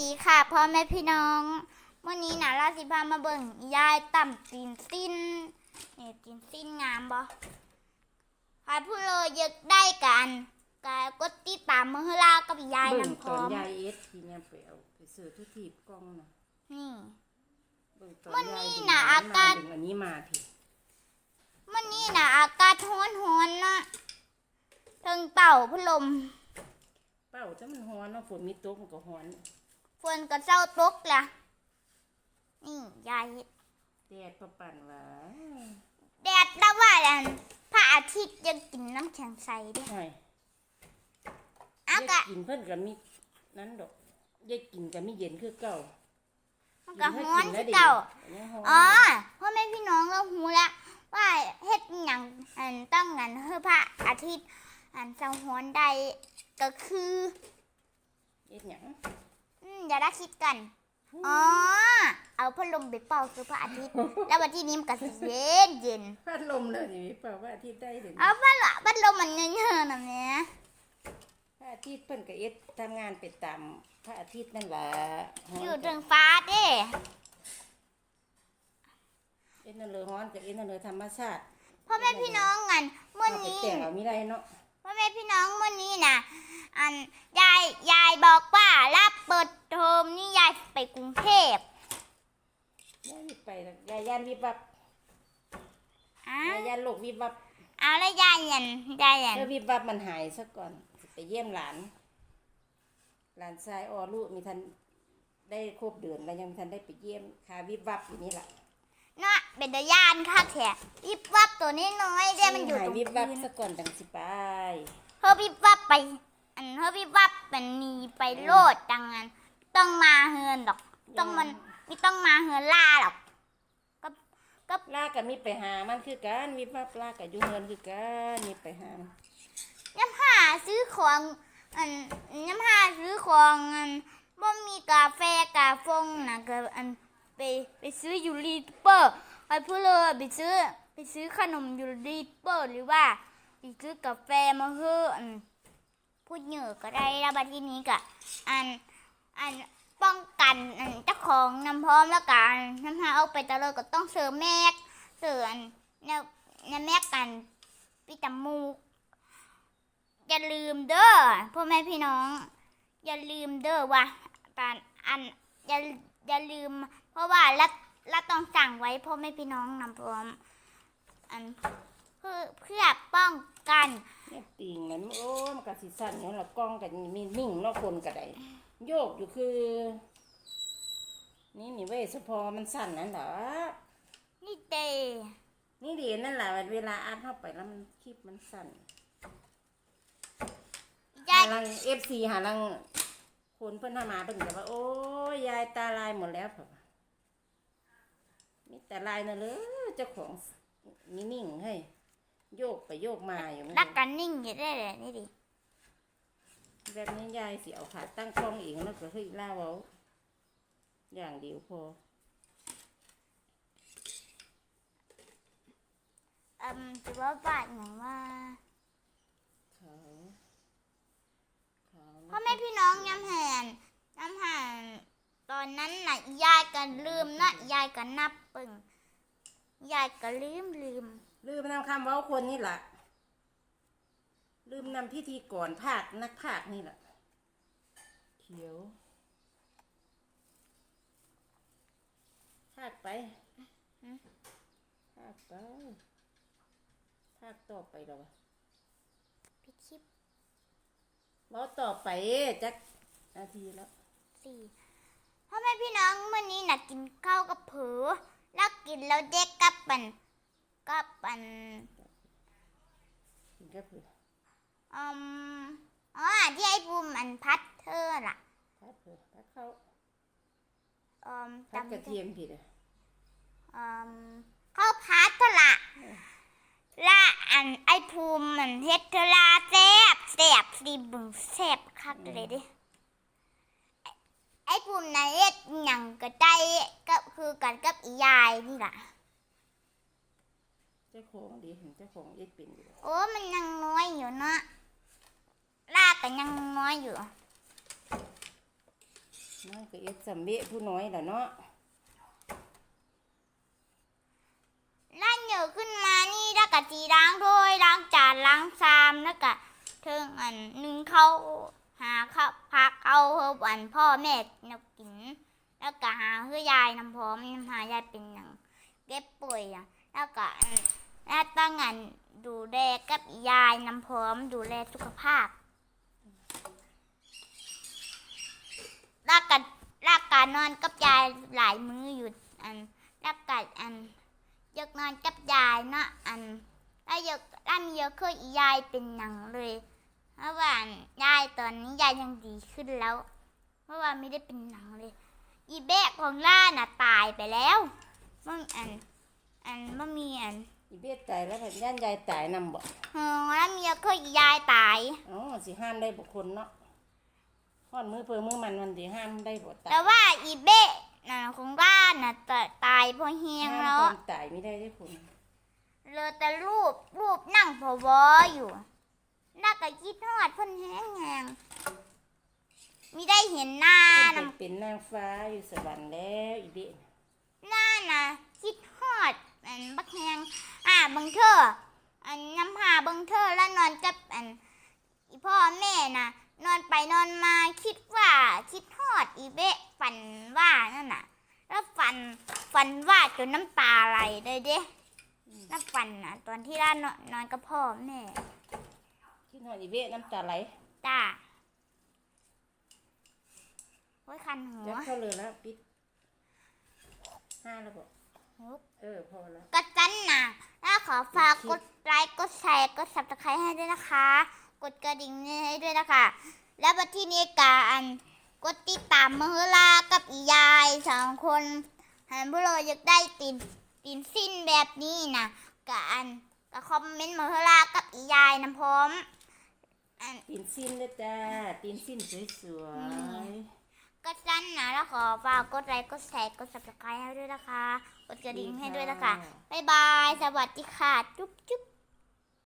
ดีค่ะพ่อแม่พี่น้องวันนี้นะราสิพามาเบิ่งยายต่ำตีนสิ้นนี่ตีนสิ้นงามบ่ใครพูดเลยอยากได้กันกายกดติดตามมือลากับยายเบิ่งนำพตร้ออนมยายเอสทีเนี่ยไปเอาไปซื้อทุกทีบกล้องน่ะนี่ เบิ่งตอนวันนี้ยายดึงน่ะอัอากาศดึงอันนี้มาพี่วันนี้นะอากาศร้อนร้อนๆนะถึงเป่าพัดลมเป้าถ้ามันฮ้อนเนาะฝนมีตกมันก็ฮ้อน ฝนก็เศร้าตกละนี่ยายแดดประปั่นว่าแดดแล้วว่าอันพระอาทิตย์ยังกินน้ำแข็งใสด้วยห่อากาศกินเพิ่นก็มีนั้นดอกยายกินก็มีเย็นคือเก่ามันก็กิร้อนคือเก่าอนอ๋อพ่อแม่พี่น้องเราหูล้วว่าเฮ็ดหยังอันต้องงันเพื่อพระอาทิตย์อันเสาฮ้อนใดก็คือเอ็ดหยัง อืมอย่าได้คิดกัน อ๋อ เอาพัดลมไปเป่าคือพระอาทิตย์ แล้ววันที่นี้มันก็สิเย็นเย็นพัดลมเลยนี่เปล่าว่าอาทิตย์ได้ถึงเอาพัดลมพัดลมมันเยอะๆนะแม่พระอาทิตย์เพิ่นก็เอ็ดทำงานไปตามพระอาทิตย์นั่นแหละฮ้นอยู่ถึงฟ้าเด้เอ็ดนั่นเลยฮ้อนกับเอ็ดนั่นเลยธรรมชาติพ่อแม่พี่น้องงันเมื่อเอาไปนี้แต่งเอามีได้เนาะพ่อแม่พี่น้องเมื่อนี้นะ อันยายยายบอกว่ารับเปิดเทอมนี่ยายไปกรุงเทพยายไปแล้วยายย่านวิบวับอ้ายายย่านโลกวิบวับเอาแล้วยายยันยายยันเธอวิบวับมันหายซะก่อนไปเยี่ยมหลาน หลานชายออลูกมีทันได้ครบเดือนแล้วยังมีทันได้ไปเยี่ยมคาวิบวับอยู่นี่แหละเนาะเป็นตายานค่ะแขกวิบวับตัวนี้น้อยๆเด้มันอยู่หาตยรงวิบพื้วับนซะก่อนจังสิไปเฮอวิบวับไป อันเฮอวิบวับเป็นหนีไปโลดดังนั้น ต้องมาเฮือนดอก ต้องมันไม่ต้องมาเฮือนล่าหรอกลากับมีไปหามันคือกันวิบวับลากับอยู่เงินคือกันมีไปหามันย้ำหาซื้อของอันย้ำหาซื้อของอันบ่มีกาแฟกาฟงนะก็อันไปไปซื้อยูรีเปอร์ไปพูดเลยไปซื้อไปซื้อขนมยูรีเปอร์หรือว่าไปซื้อกาแฟมาเฮืออัน พูดเหนือก็ได้แล้วบัดที่นี้ก็อันอันป้องกันอันเจ้าของนำพร้อมแล้วกันน้ำหาเอาไปตะเลยก็ต้องเสิร์ฟแมกเสิร์ฟอันแนวแนวแมกกันปิดจมูกอย่าลืมเด้อพ่อแม่พี่น้อง อย่าลืมเด้อว่าตานอันอย่าอย่าลืม เพราะว่ารัฐรัฐต้องสั่งไว้พ่อแม่พี่น้องนำพร้อมอัน เพื่อเพื่อป้องกันเนี่ยติงนั้นโอ้มันก็สิสั่นอยู่ละกล้องกันมีมิ่งเนอกคนก็ได้โยกอยู่คือ นี่นี่เว้ยเฉพาะมันสั่นนั่นเหรอนี่เดนี่ดีนั่นแหละเวลาอัดเข้าไปแล้วมันคลิปมันสั่นยายหาลังเอฟซีหาลังคนเพิ่นทามาเพิ่นก็ว่า โอ้ยยายตาลายหมดแล้วค่ะมีแต่ลายน่ะเลยเจ้าของนี่นิ่งๆให้ โยกไปโยกมาอยู่รักกันนิ่งอยู่ได้เลยนี่ดิแบบนี้ยายสิเอาขาตั้งกล้องเองแล้วก็เฮ้ยล่าเว้าอย่างเดียวพออืมจะว่าบ้านอย่างว่าเขาเขาพ่อแม่พี่น้องย้ำแหนย้ำแหนตอนนั้นน่ะยายก็ลืมนะยายก็นับปึ่งยายก็ลืมลืม ลืมนำคำเว้าคนนี่แหละลืมนำพิธีก่อนภาคนักภาคนี่แหละเขียวภาคไปภาคไปภาคต่อไปแล้ววะพี่คลิปเว้าต่อไปจักนาทีแล้วสี่พ่อแม่พี่น้องมื่อนี้น่ะกินข้าวกับเผือแล้วกินแล้วเด็กกับปัน กับปันกินก็เผื่ออืมอ๋อที่ไอ้ภูมิอันพัดเธอล่ะพัดเผื่อพัดเข้าอืมพัดกระจำเทียมผิดอะอืมข้าวพัดเธอละละอันไอ้ภูมิมันเฮ็ดเธอละแซ่บแซ่บสิบึงแซ่บคักเลยเดิไอ้ไอ้ภูมิน่ะเฮ็ดหยังก็ได้ก็คือกันกับอียายนี่ล่ะเจ้าของดีเห็นเจ้าของเอ็ดเป็นอยู่โอ้มันยังน้อยอยู่เนาะลากก็ยังน้อยอยู่น้อยก็เอ็ดสำเบะผู้น้อยล่ะเนาะล้านเหยอะขึ้นมานี่แล้วก็จีล้างถ้วยล้างจานล้างชามแล้วก็เทิงอันหนึ่งเขาหาข้าวพักเอาเฮอวันพ่อแม่นกกิน แล้วก็หาเฮือยายน้ำพร้อมน้ำหายายเป็นอย่างเก็บป่วยอะแล้วก็อัน แล้วตั้งอันดูแลกับยายน้ำพร้อมดูแลสุขภาพแล้วก็แล้วก็นอนกับยายหลายมื้ออยู่อันแล้วก็อันยกนอนกับยายเนาะอันแล้วยกร่ำเยอะคือยายเป็นหนังเลยเพราะว่ายายตอนนี้ยายยังดีขึ้นแล้วเพราะว่าไม่ได้เป็นหนังเลย อีแบะของล่าน่ะตายไปแล้วมันอันอันมันมีอัน อีเบะตายแล้วผัดย่านยายตายนำบ่เออร่ำเยอะคือยายตายอ๋อสิห้ามได้บุคคลเนาะฮอดมือเพิ่มือมันมันสิห้ามได้บ่ตายแต่ว่าอีเบะน่ะของล่าน่ะตาตายเพราะเฮียงห้ามแล้วคนตายไม่ได้ได้ผลเหลือแต่รูปรูปนั่งพอวออยู่น่าก็คิดทอดเพ่นแห้งแหงไม่ได้เห็นหน้าเพิ่นนำเป็นนางฟ้าอยู่สวรรค์แล้วอีเบะหน้านะคิดฮอดอันบักแหง อ่าบังเธออันน้ำหาบังเธอแล้วนอนกับอันอีพ่อแม่นะนอนไปนอนมาคิดว่าคิดฮอดอีเบะฝันว่านั่นน่ะ แล้วฝันฝันว่าจนน้ำตาไหลเลยเด้น้ำฝันนะตอนที่ร่านนอนนอนกับพ่อแม่คิดฮอดอีเบะน้ำตาไหลจ้าโอ้ยคันหัจัวกเข้าเลยแล้วปิดห้าแล้วบ่ เออพอแล้วก็จันนะแล้วขอฝากกดไลค์กดแชร์กดซับสไครต์ให้ด้วยนะคะ กดกระดิ่งให้ด้วยนะคะ แล้วบัดที่นี้กอันกดติดตามมือลากับอียายสองคนหันพวกเราอยากได้ตินตินสิ้นแบบนี้นะกอันก็คอมเมนต์มือลากับอียายนะพร้อมอันตีนสิ้นเด้อจ้าตีนสิ้นสวย ก็จันนะแล้วขอฝากกดไลค์กดแชร์กดซับสไครต์ให้ด้วยนะคะ กดกระดิ่งให้ด้วยนะคะ บ๊ายบาย สวัสดีค่ะ จุ๊บจุ๊บ